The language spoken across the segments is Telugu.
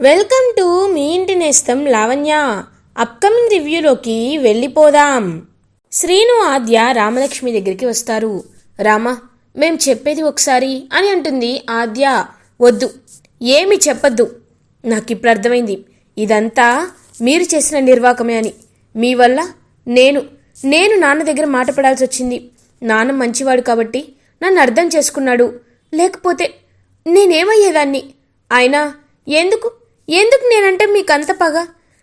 వెల్కమ్ టు మీ ఇంటి నేస్తం లావణ్య. అప్కమింగ్ రివ్యూలోకి వెళ్ళిపోదాం. శ్రీను ఆద్య రామలక్ష్మి దగ్గరికి వస్తారు. రామ మేం చెప్పేది ఒకసారి అని అంటుంది ఆద్య. వద్దు ఏమి చెప్పద్దు. నాకు ఇప్పుడు అర్థమైంది. ఇదంతా మీరు చేసిన నిర్వాకమే అని. మీ వల్ల నేను నేను నాన్న దగ్గర మాట పడాల్సి వచ్చింది. నాన్న మంచివాడు కాబట్టి నన్ను అర్థం చేసుకున్నాడు. లేకపోతే నేనేమయ్యేదాన్ని? అయినా ఎందుకు ఎందుకు నేనంటే మీకు అంత పగ?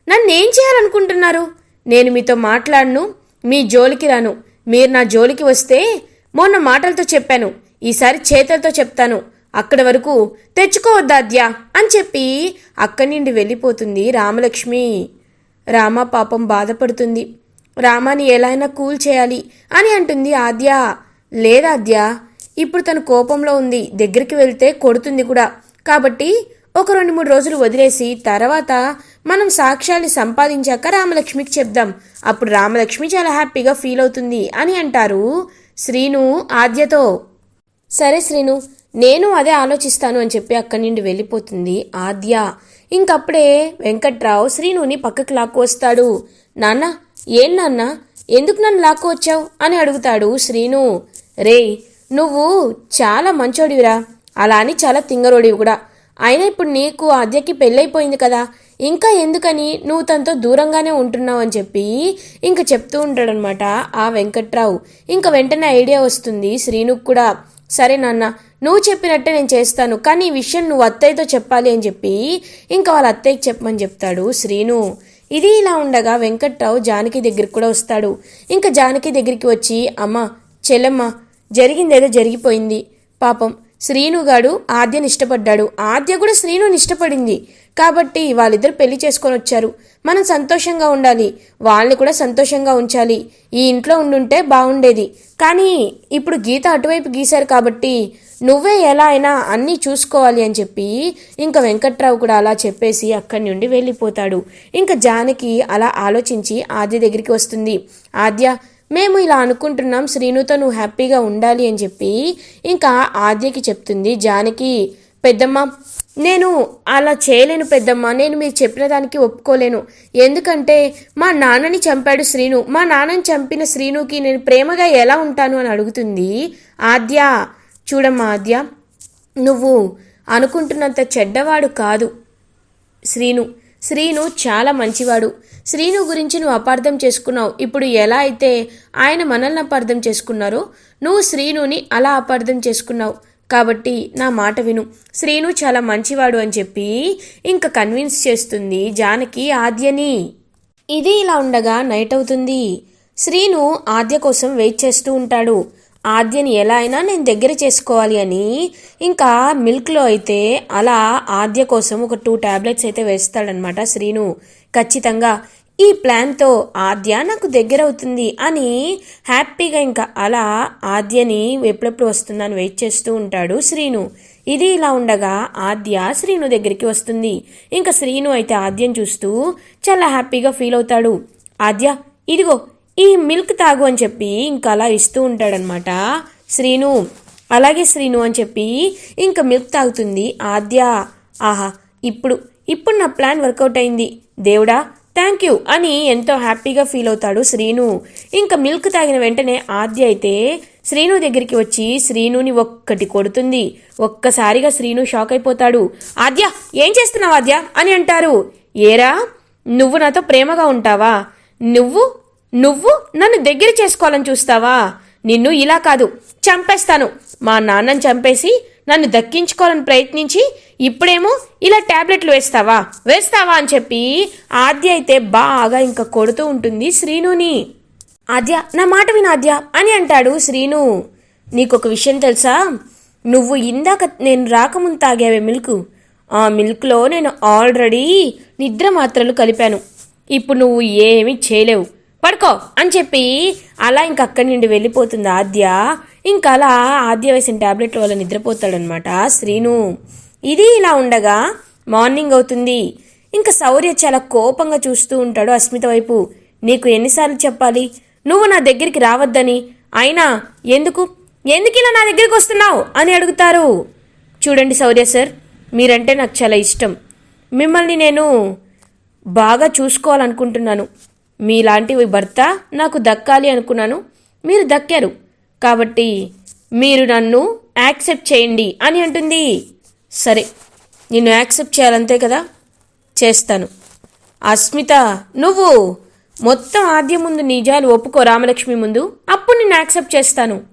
నన్ను ఏం చేయాలనుకుంటున్నారు? నేను మీతో మాట్లాడను మీ జోలికి రాను. మీరు నా జోలికి వస్తే మొన్న మాటలతో చెప్పాను ఈసారి చేతులతో చెప్తాను. అక్కడి వరకు తెచ్చుకోవద్దాద్యా అని చెప్పి అక్కడి నుండి వెళ్ళిపోతుంది రామలక్ష్మి. రామ పాపం బాధపడుతుంది. రామాని ఎలా అయినా కూల్ చేయాలి అని అంటుంది ఆద్య. లేదాద్య ఇప్పుడు తను కోపంలో ఉంది. దగ్గరికి వెళ్తే కొడుతుంది కూడా. కాబట్టి ఒక రెండు మూడు రోజులు వదిలేసి తర్వాత మనం సాక్ష్యాన్ని సంపాదించాక రామలక్ష్మికి చెప్దాం. అప్పుడు రామలక్ష్మి చాలా హ్యాపీగా ఫీల్ అవుతుంది అని అంటారు శ్రీను ఆద్యతో. సరే శ్రీను నేను అదే ఆలోచిస్తాను అని చెప్పి అక్కడి నుండి వెళ్ళిపోతుంది ఆద్య. ఇంకప్పుడే వెంకట్రావు శ్రీనుని పక్కకు లాక్కు వస్తాడు. నాన్న ఏం నాన్న? ఎందుకు నన్ను లాక్కు వచ్చావు? అని అడుగుతాడు శ్రీను. రేయ్ నువ్వు చాలా మంచోడివిరా. అలా అని చాలా తింగరోడివి కూడా. అయినా ఇప్పుడు నీకు ఆద్యకి పెళ్ళైపోయింది కదా. ఇంకా ఎందుకని నువ్వు తనతో దూరంగానే ఉంటున్నావు అని చెప్పి ఇంకా చెప్తూ ఉంటాడనమాట ఆ వెంకట్రావు. ఇంకా వెంటనే ఐడియా వస్తుంది శ్రీనుకు కూడా. సరే నాన్న నువ్వు చెప్పినట్టే నేను చేస్తాను కానీ ఈ విషయం నువ్వు అత్తయ్యతో చెప్పాలి అని చెప్పి ఇంకా వాళ్ళ అత్తయ్యకి చెప్పమని చెప్తాడు శ్రీను. ఇది ఇలా ఉండగా వెంకట్రావు జానకి దగ్గరికి కూడా వస్తాడు. ఇంకా జానకి దగ్గరికి వచ్చి అమ్మ చెల్లెమ్మ జరిగిందేదో జరిగిపోయింది. పాపం శ్రీనుగాడు ఆద్యని ఇష్టపడ్డాడు ఆద్య కూడా శ్రీనుని ఇష్టపడింది కాబట్టి వాళ్ళిద్దరు పెళ్ళి చేసుకొని వచ్చారు. మనం సంతోషంగా ఉండాలి. వాళ్ళని కూడా సంతోషంగా ఉంచాలి. ఈ ఇంట్లో ఉండుంటే బాగుండేది కానీ ఇప్పుడు గీత అటువైపు గీశారు కాబట్టి నువ్వే ఎలా అయినా అన్నీ చూసుకోవాలి అని చెప్పి ఇంకా వెంకట్రావు కూడా అలా చెప్పేసి అక్కడి నుండి వెళ్ళిపోతాడు. ఇంకా జానకి అలా ఆలోచించి ఆద్య దగ్గరికి వస్తుంది. ఆద్య మేము ఇలా అనుకుంటున్నాం శ్రీనుతో నువ్వు హ్యాపీగా ఉండాలి అని చెప్పి. ఇంకా ఆద్యకి చెప్తుంది జానకి పెద్దమ్మ నేను అలా చేయలేను పెద్దమ్మ నేను మీరు చెప్పిన దానికి ఒప్పుకోలేను. ఎందుకంటే మా నాన్నని చంపాడు శ్రీను. మా నాన్నని చంపిన శ్రీనుకి నేను ప్రేమగా ఎలా ఉంటాను అని అడుగుతుంది ఆద్య. చూడమ్మా ఆద్య నువ్వు అనుకుంటున్నంత చెడ్డవాడు కాదు శ్రీను. శ్రీను చాలా మంచివాడు. శ్రీను గురించి నువ్వు అపార్థం చేసుకున్నావు. ఇప్పుడు ఎలా అయితే ఆయన మనల్ని అపార్థం చేసుకున్నారో నువ్వు శ్రీనుని అలా అపార్థం చేసుకున్నావు. కాబట్టి నా మాట విను. శ్రీను చాలా మంచివాడు అని చెప్పి ఇంకా కన్విన్స్ చేస్తుంది జానకి ఆద్యని. ఇది ఇలా ఉండగా నైట్ అవుతుంది. శ్రీను ఆద్య కోసం వెయిట్ చేస్తూ ఉంటాడు. ఆద్యని ఎలా అయినా నేను దగ్గర చేసుకోవాలి అని. ఇంకా మిల్క్లో అయితే అలా ఆద్య కోసం ఒక టూ టాబ్లెట్స్ అయితే వేస్తాడనమాట శ్రీను. ఖచ్చితంగా ఈ ప్లాన్తో ఆద్య నాకు దగ్గర అవుతుంది అని హ్యాపీగా ఇంకా అలా ఆద్యని ఎప్పుడెప్పుడు వస్తుందని వెయిట్ చేస్తూ ఉంటాడు శ్రీను. ఇది ఇలా ఉండగా ఆద్య శ్రీను దగ్గరికి వస్తుంది. ఇంకా శ్రీను అయితే ఆద్యం చూస్తూ చాలా హ్యాపీగా ఫీల్ అవుతాడు. ఆద్య ఇదిగో ఈ మిల్క్ తాగు అని చెప్పి ఇంకా అలా ఇస్తూ ఉంటాడనమాట శ్రీను అలాగే శ్రీను అని చెప్పి ఇంకా మిల్క్ తాగుతుంది. ఆద్య ఆహా ఇప్పుడు ఇప్పుడు నా ప్లాన్ వర్కౌట్ అయింది. దేవుడా థ్యాంక్ యూ అని ఎంతో హ్యాపీగా ఫీల్ అవుతాడు శ్రీను. ఇంకా మిల్క్ తాగిన వెంటనే ఆద్య అయితే శ్రీను దగ్గరికి వచ్చి శ్రీనుని ఒక్కటి కొడుతుంది. ఒక్కసారిగా శ్రీను షాక్ అయిపోతాడు. ఆద్య ఏం చేస్తున్నావు ఆద్య అని అంటారు. ఏరా నువ్వు నాతో ప్రేమగా ఉంటావా? నువ్వు నువ్వు నన్ను దగ్గర చేసుకోవాలని చూస్తావా? నిన్ను ఇలా కాదు చంపేస్తాను. మా నాన్నని చంపేసి నన్ను దక్కించుకోవాలని ప్రయత్నించి ఇప్పుడేమో ఇలా టాబ్లెట్లు వేస్తావా? వేస్తావా అని చెప్పి ఆద్య అయితే బాగా ఇంకా కొడుతూ ఉంటుంది శ్రీనుని. ఆద్య నా మాట విను ఆద్య అని అంటాడు శ్రీను. నీకొక విషయం తెలుసా? నువ్వు ఇందాక నేను రాకముందు తాగావే మిల్క్. ఆ మిల్క్లో నేను ఆల్రెడీ నిద్ర మాత్రలు కలిపాను. ఇప్పుడు నువ్వు ఏమీ చేయలేవు. పడుకో అని చెప్పి అలా ఇంక అక్కడి నుండి వెళ్ళిపోతుంది ఆద్య. ఇంకా అలా ఆద్య వేసిన ట్యాబ్లెట్ల వల్ల నిద్రపోతాడనమాట శ్రీను ఇది ఇలా ఉండగా మార్నింగ్ అవుతుంది. ఇంకా శౌర్య చాలా కోపంగా చూస్తూ ఉంటాడు అస్మిత వైపు. నీకు ఎన్నిసార్లు చెప్పాలి? నువ్వు నా దగ్గరికి రావద్దని. అయినా ఎందుకు? ఎందుకు ఇలా నా దగ్గరికి వస్తున్నావు? అని అడుగుతారు. చూడండి శౌర్య సార్ మీరంటే నాకు చాలా ఇష్టం. మిమ్మల్ని నేను బాగా చూసుకోవాలనుకుంటున్నాను. మీలాంటి భర్త నాకు దక్కాలి అనుకున్నాను. మీరు దక్కారు. కాబట్టి మీరు నన్ను యాక్సెప్ట్ చేయండి అని అంటుంది. సరే నిన్ను యాక్సెప్ట్ చేయాలంతే కదా? చేస్తాను. అస్మిత నువ్వు మొత్తం ఆద్యం ముందు నిజాలు ఒప్పుకో రామలక్ష్మి ముందు. అప్పుడు నిన్ను యాక్సెప్ట్ చేస్తాను.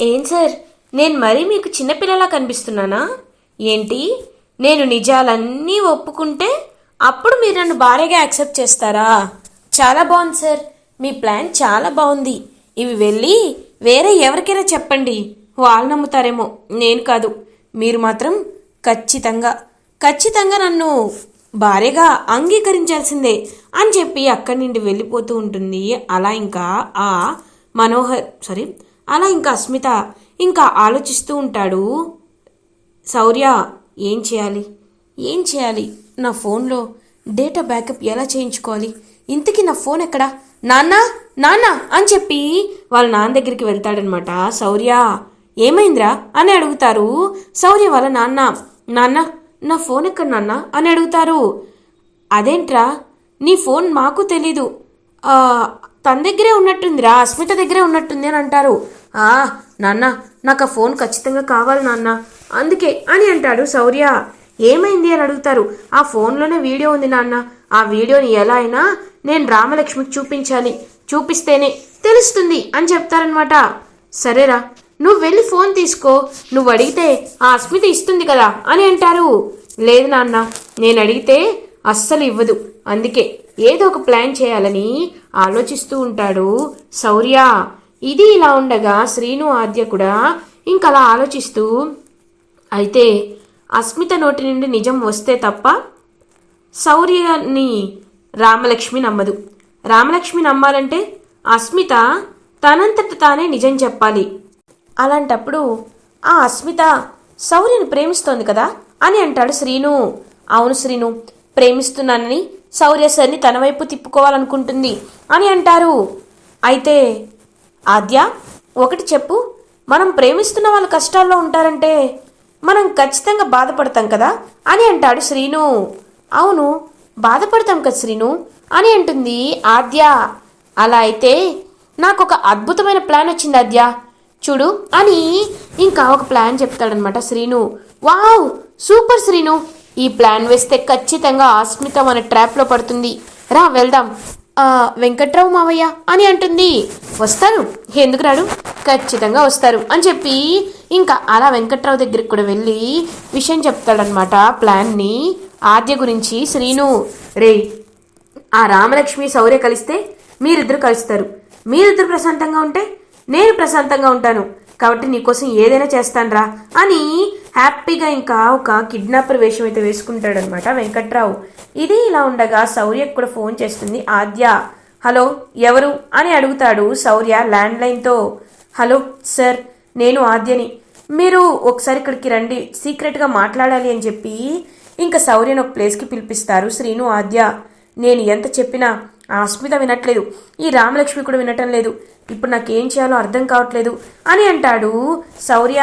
ఏం సార్? నేను మరీ మీకు చిన్నపిల్లలా కనిపిస్తున్నానా? ఏంటి? నేను నిజాలన్నీ ఒప్పుకుంటే అప్పుడు మీరు నన్ను భార్యగా యాక్సెప్ట్ చేస్తారా? చాలా బాగుంది సార్. మీ ప్లాన్ చాలా బాగుంది. ఇవి వెళ్ళి వేరే ఎవరికైనా చెప్పండి. వాళ్ళు నమ్ముతారేమో. నేను కాదు. మీరు మాత్రం ఖచ్చితంగా ఖచ్చితంగా నన్ను భార్యగా అంగీకరించాల్సిందే అని చెప్పి అక్కడి నుండి వెళ్ళిపోతూ ఉంటుంది. అలా ఇంకా ఆ మనోహర్ సారీ అలా ఇంకా అస్మిత ఇంకా ఆలోచిస్తూ ఉంటాడు. శౌర్య ఏం చేయాలి? ఏం చేయాలి? నా ఫోన్లో డేటా బ్యాకప్ ఎలా చేయించుకోవాలి? ఇంతకీ నా ఫోన్ ఎక్కడా? నాన్న నాన్న అని చెప్పి వాళ్ళ నాన్న దగ్గరికి వెళ్తాడనమాట. శౌర్య ఏమైందిరా? అని అడుగుతారు. శౌర్య వాళ్ళ నాన్న నాన్న నా ఫోన్ ఎక్కడ నాన్న? అని అడుగుతారు. అదేంట్రా? నీ ఫోన్ మాకు తెలీదు. తన దగ్గరే ఉన్నట్టుందిరా అస్మిత దగ్గరే ఉన్నట్టుంది అని అంటారు. ఆ నాన్న నాకు ఆ ఫోన్ ఖచ్చితంగా కావాలి నాన్న. అందుకే అని అంటాడు శౌర్య ఏమైంది అని అడుగుతారు. ఆ ఫోన్లోనే వీడియో ఉంది నాన్న. ఆ వీడియోని ఎలా అయినా నేను రామలక్ష్మికి చూపించాలి. చూపిస్తేనే తెలుస్తుంది అని చెప్తారనమాట సరేరా నువ్వు వెళ్ళి ఫోన్ తీసుకో. నువ్వు అడిగితే ఆ అస్మిత ఇస్తుంది కదా అని అంటారు. లేదు నాన్న నేను అడిగితే అస్సలు ఇవ్వదు. అందుకే ఏదో ఒక ప్లాన్ చేయాలని ఆలోచిస్తూ ఉంటాడు శౌర్య. ఇది ఇలా ఉండగా శ్రీను ఆద్య కూడా ఇంకలా ఆలోచిస్తూ అయితే అస్మిత నోటి నుండి నిజం వస్తే తప్ప శౌర్యని రామలక్ష్మి నమ్మదు. రామలక్ష్మి నమ్మాలంటే అస్మిత తనంతట తానే నిజం చెప్పాలి. అలాంటప్పుడు ఆ అస్మిత శౌర్యని ప్రేమిస్తోంది కదా అని అంటాడు శ్రీను. అవును శ్రీను ప్రేమిస్తున్నానని శౌర్య సరిని తన వైపు తిప్పుకోవాలనుకుంటుంది అని అంటారు. అయితే ఆద్య ఒకటి చెప్పు. మనం ప్రేమిస్తున్న వాళ్ళు కష్టాల్లో ఉంటారంటే మనం ఖచ్చితంగా బాధపడతాం కదా అని అంటాడు శ్రీను. అవును బాధపడతాం కదా శ్రీను అని అంటుంది ఆద్య. అలా అయితే నాకు ఒక అద్భుతమైన ప్లాన్ వచ్చింది ఆద్య. చూడు అని ఇంకా ఒక ప్లాన్ చెప్తాడనమాట శ్రీను. Wow super Srinu. ఈ ప్లాన్ వేస్తే ఖచ్చితంగా ఆస్మిత మన ట్రాప్లో పడుతుంది. రా వెళ్దాం. వెంకట్రావు మావయ్య అని అంటుంది. వస్తారు. ఎందుకు రాడు? ఖచ్చితంగా వస్తారు అని చెప్పి ఇంకా అలా వెంకట్రావు దగ్గరికి కూడా వెళ్ళి విషయం చెప్తాడనమాట ప్లాన్ని. ఆద్య గురించి శ్రీను రే ఆ రామలక్ష్మి శౌర్య కలిస్తే మీరిద్దరు కలుస్తారు. మీరిద్దరు ప్రశాంతంగా ఉంటే నేను ప్రశాంతంగా ఉంటాను. కాబట్టి నీకోసం ఏదైనా చేస్తానురా అని హ్యాపీగా ఇంకా ఒక కిడ్నాపర్ వేషం అయితే వేసుకుంటాడనమాట వెంకట్రావు. ఇది ఇలా ఉండగా శౌర్యకు కూడా ఫోన్ చేస్తుంది ఆద్య. హలో ఎవరు అని అడుగుతాడు శౌర్య ల్యాండ్లైన్తో హలో సార్ నేను ఆద్యని. మీరు ఒకసారి ఇక్కడికి రండి సీక్రెట్గా మాట్లాడాలి అని చెప్పి ఇంకా శౌర్యను ఒక ప్లేస్కి పిలిపిస్తారు. శ్రీను ఆద్య నేను ఎంత చెప్పినా ఆ అస్మిత వినట్లేదు. ఈ రామలక్ష్మి కూడా వినటం లేదు. ఇప్పుడు నాకేం చేయాలో అర్థం కావట్లేదు అని అంటాడు శౌర్య.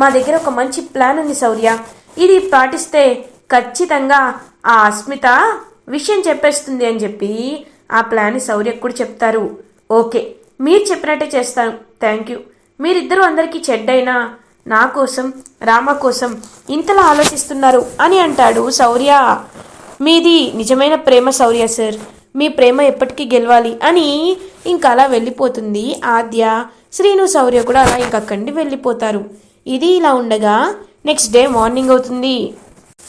మా దగ్గర ఒక మంచి ప్లాన్ ఉంది శౌర్య. ఇది పాటిస్తే ఖచ్చితంగా ఆ అస్మిత విషయం చెప్పేస్తుంది అని చెప్పి ఆ ప్లాన్ శౌర్యకు కూడా చెప్తారు. ఓకే మీరు చెప్పినట్టే చేస్తాను. థ్యాంక్ యూ మీరిద్దరూ అందరికీ చెడ్డైనా నా కోసం రామ కోసం ఇంతలా ఆలోచిస్తున్నారు అని అంటాడు శౌర్య. మీది నిజమైన ప్రేమ శౌర్య సార్. మీ ప్రేమ ఎప్పటికీ గెలవాలి అని ఇంకా అలా వెళ్ళిపోతుంది ఆద్య. శ్రీను శౌర్య కూడా అలా ఇంకా అక్కడి వెళ్ళిపోతారు. ఇది ఇలా ఉండగా నెక్స్ట్ డే మార్నింగ్ అవుతుంది.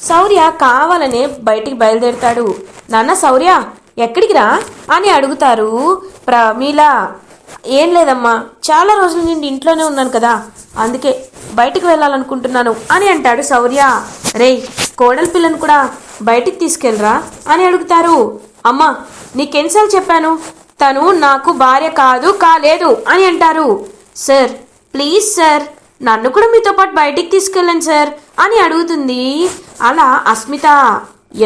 శౌర్య కావాలనే బయటికి బయలుదేరుతాడు. నాన్న శౌర్య ఎక్కడికి రా? అని అడుగుతారు ప్రమీల. ఏం లేదమ్మా చాలా రోజుల నుండి ఇంట్లోనే ఉన్నాను కదా అందుకే బయటికి వెళ్ళాలనుకుంటున్నాను అని అంటాడు శౌర్య. రేయ్ కోడల పిల్లను కూడా బయటికి తీసుకెళ్ళరా అని అడుగుతారు. అమ్మా నీకెన్నిసార్లు చెప్పాను? తను నాకు భార్య కాదు కాలేదు అని అంటారు. సార్ ప్లీజ్ సార్ నన్ను కూడా మీతో పాటు బయటికి తీసుకెళ్ళండి సార్ అని అడుగుతుంది అలా అస్మిత.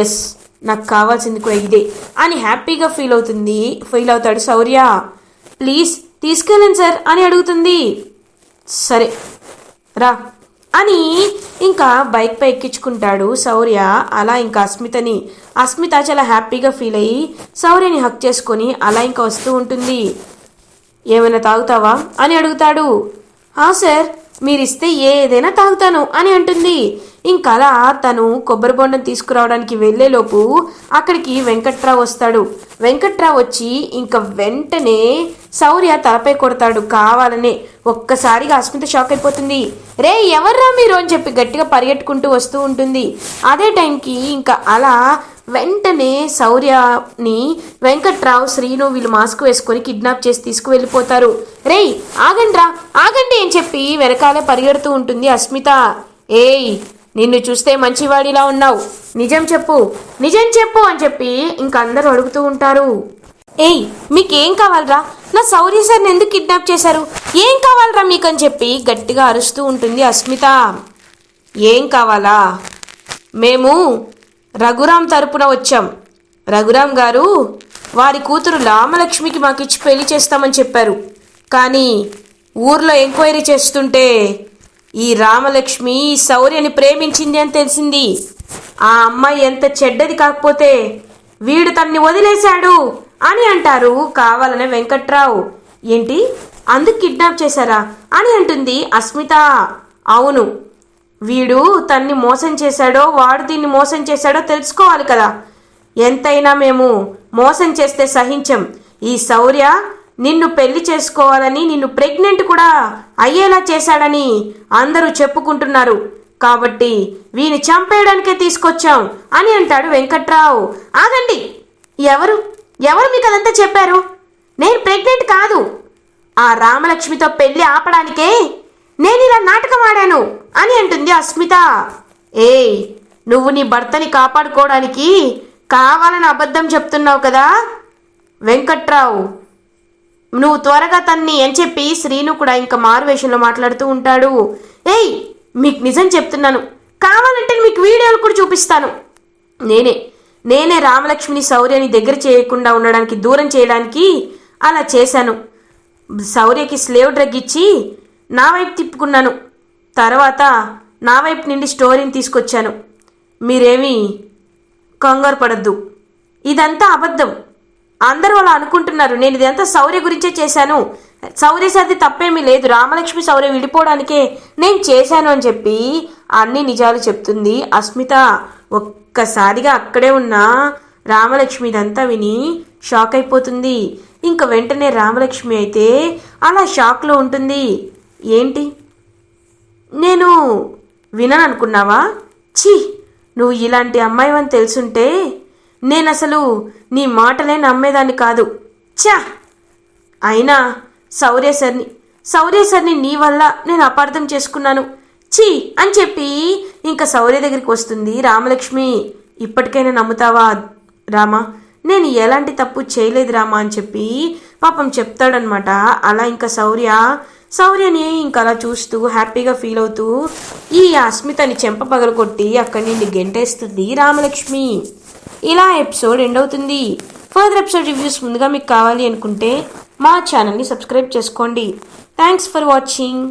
ఎస్ నాకు కావాల్సింది కూడా ఇదే అని హ్యాపీగా ఫీల్ అవుతుంది ఫీల్ అవుతాడు శౌర్య. ప్లీజ్ తీసుకెళ్ళండి సార్ అని అడుగుతుంది. సరే రా అని ఇంకా బైక్ పై ఎక్కించుకుంటాడు శౌర్య. అలా ఇంకా అస్మితని. అస్మిత చాలా హ్యాపీగా ఫీల్ అయ్యి శౌర్యని హక్ చేసుకొని అలా ఇంకా వస్తూ ఉంటుంది. ఏమైనా తాగుతావా? అని అడుగుతాడు. ఆ సార్. మీరిస్తే ఏదైనా తాగుతాను అని అంటుంది. ఇంకలా తను కొబ్బరి బొండం తీసుకురావడానికి వెళ్ళేలోపు అక్కడికి వెంకట్రావు వస్తాడు. వెంకట్రావు వచ్చి ఇంక వెంటనే శౌర్య తలపై కొడతాడు కావాలనే. ఒక్కసారిగా అస్మిత షాక్ అయిపోతుంది. రే ఎవర్రా మీరు అని చెప్పి గట్టిగా పరిగెట్టుకుంటూ వస్తూ ఉంటుంది. అదే టైంకి ఇంకా అలా వెంటనే శౌర్యని వెంకట్రావు శ్రీను వీళ్ళు మాస్క్ వేసుకొని కిడ్నాప్ చేసి తీసుకువెళ్ళిపోతారు. రేయ్ ఆగండ్రా ఆగండి అని చెప్పి వెనకాలే పరిగెడుతూ ఉంటుంది అస్మిత. ఏయ్ నిన్ను చూస్తే మంచివాడిలా ఉన్నావు. నిజం చెప్పు నిజం చెప్పు అని చెప్పి ఇంక అందరూ అడుగుతూ ఉంటారు. ఏయ్ మీకేం కావాలరా? నా శౌర్య సార్ని ఎందుకు కిడ్నాప్ చేశారు? ఏం కావాలరా మీకు అని చెప్పి గట్టిగా అరుస్తూ ఉంటుంది అస్మిత. ఏం కావాలా? మేము రఘురాం తరపున వచ్చాం. రఘురాం గారు వారి కూతురు రామలక్ష్మికి మాకిచ్చి పెళ్ళి చేస్తామని చెప్పారు. కానీ ఊర్లో ఎంక్వైరీ చేస్తుంటే ఈ రామలక్ష్మి ఈ శౌర్యని ప్రేమించింది అని తెలిసింది. ఆ అమ్మాయి ఎంత చెడ్డది కాకపోతే వీడు తన్ని వదిలేశాడు అని అంటారు కావాలనే వెంకట్రావు. ఏంటి? అందుకు కిడ్నాప్ చేశారా? అని అంటుంది అస్మిత. అవును వీడు తన్ని మోసం చేశాడో వాడు దీన్ని మోసం చేశాడో తెలుసుకోవాలి కదా. ఎంతైనా మేము మోసం చేస్తే సహించం. ఈ శౌర్య నిన్ను పెళ్ళి చేసుకోవాలని నిన్ను ప్రెగ్నెంట్ కూడా అయ్యేలా చేశాడని అందరూ చెప్పుకుంటున్నారు. కాబట్టి వీని చంపేయడానికే తీసుకొచ్చాం అని అంటాడు వెంకట్రావు. ఆగండి. ఎవరు? ఎవరు మీకు అదంతా చెప్పారు? నేను ప్రెగ్నెంట్ కాదు. ఆ రామలక్ష్మితో పెళ్ళి ఆపడానికే నేను ఇలా నాటకం ఆడాను అని అంటుంది అస్మిత. ఏయ్ నువ్వు నీ భర్తని కాపాడుకోవడానికి కావాలని అబద్ధం చెప్తున్నావు కదా? వెంకట్రావు నువ్వు త్వరగా తన్ని అని చెప్పి శ్రీను కూడా ఇంకా మారువేషంలో మాట్లాడుతూ ఉంటాడు. ఏయ్ మీకు నిజం చెప్తున్నాను. కావాలంటే మీకు వీడియోలు కూడా చూపిస్తాను. నేనే నేనే రామలక్ష్మిని శౌర్యని దగ్గర చేయకుండా ఉండడానికి దూరం చేయడానికి అలా చేశాను. శౌర్యకి స్లేవ్ డ్రగ్ ఇచ్చి నా వైపు తిప్పుకున్నాను. తర్వాత నా వైపు నుండి స్టోరీని తీసుకొచ్చాను. మీరేమీ కంగారు పడద్దు. ఇదంతా అబద్ధం. అందరూ అలా అనుకుంటున్నారు. నేను ఇదంతా శౌర్య గురించే చేశాను. శౌర్య సర్ది తప్పేమీ లేదు. రామలక్ష్మి శౌర్య విడిపోవడానికే నేను చేశాను అని చెప్పి అన్ని నిజాలు చెప్తుంది. అస్మిత ఒక్కసారిగా అక్కడే ఉన్న రామలక్ష్మి ఇదంతా విని షాక్ అయిపోతుంది. ఇంకా వెంటనే రామలక్ష్మి అయితే అలా షాక్లో ఉంటుంది. ఏంటి? నేను విననుకున్నావా ఛీ! నువ్వు ఇలాంటి అమ్మాయివని తెలుసుంటే నేను అసలు నీ మాటలే నమ్మేదాన్ని కాదు. ఛా! అయినా శౌర్య సర్ని శౌర్య సర్ని నీ వల్ల నేను అపార్థం చేసుకున్నాను. ఛీ! అని చెప్పి ఇంకా శౌర్య దగ్గరికి వస్తుంది రామలక్ష్మి. ఇప్పటికైనా నమ్ముతావా రామా? నేను ఎలాంటి తప్పు చేయలేదు రామా అని చెప్పి పాపం చెప్తాడనమాట అలా ఇంకా శౌర్య శౌర్యని ఇంకా అలా చూస్తూ హ్యాపీగా ఫీల్ అవుతూ ఈ అస్మితని చెంప పగలగొట్టి అక్కడి నుండి గెంటేస్తుంది రామలక్ష్మి. ఇలా ఎపిసోడ్ ఎండ్ అవుతుంది. ఫర్దర్ ఎపిసోడ్ రివ్యూస్ ముందుగా మీకు కావాలి అనుకుంటే మా ఛానల్ని సబ్స్క్రైబ్ చేసుకోండి. Thanks for watching.